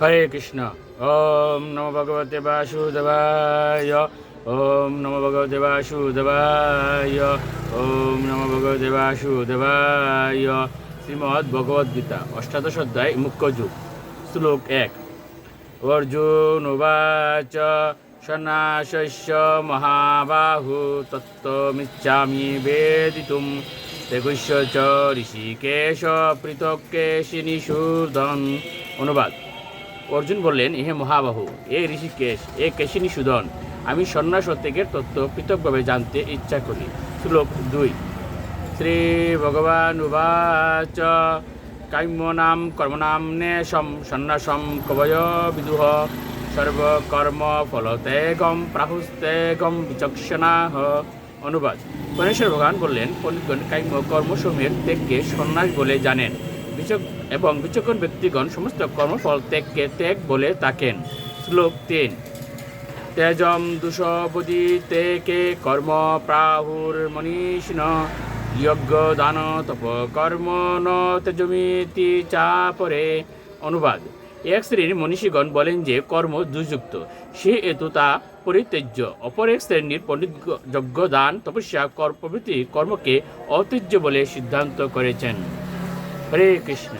হরে কৃষ্ণ। ওম নম ভগবতে বাসুদেবায়। ওম নম ভগবতে বাসুদেবায়। ওম নম ভগবতে বাসুদেবায়। শ্রীমদ্ ভগবদ গীতা অষ্টাদশ অধ্যায়, মুখ্য যুগ, শ্লোক এক। অর্জুন উবাচ, সন্ন্যাসস্য মহাবাহু, তত্ত্বমিচ্ছামি বেদিতুম। তেগুষ্য চ ঋষিকেশ পৃথক কেশি অনুবাদ। অর্জুন বললেন হে মহাবাহু, এ ঋষিকেশ, এ কেশিনী সুদন, আমি সন্ন্যাস ত্যাগের তত্ত্ব পৃথকভাবে জানতে ইচ্ছা করি। শ্লোক দুই। শ্রী ভগবান উবাচ, কাম্যনাম কর্মনাম নেশম সন্ন্যাসম কবয় বিদুহ, সর্বকর্ম ফলতেগম প্রাহুস্তেগম বিচক্ষণাহ। অনুবাদ। গণেশ্বর ভগবান বললেন, পণ্ডিতগণ কাম্য কর্মসমূহের ত্যাগকে সন্ন্যাস বলে জানেন। এবং বিচক্ষণ ব্যক্তিগণ সমস্ত কর্মফল ত্যাগকে ত্যাগ বলে থাকেন। শ্লোক তিন, তেজম দুষপদি তে কে কর্ম প্রাহুর মনীষিণ যজ্ঞ দান তপ কর্ম ন তেজমিতি চাপরে অনুবাদ। এক শ্রেণির মনীষীগণ বলেন যে কর্ম দুযুক্ত সে হেতু তা পরিত্যাজ্য। অপর এক শ্রেণির পণ্ডিত যজ্ঞ দান, তপস্যা কর প্রভৃতি কর্মকে অত্যজ্য বলে সিদ্ধান্ত করেছেন। হরে কৃষ্ণ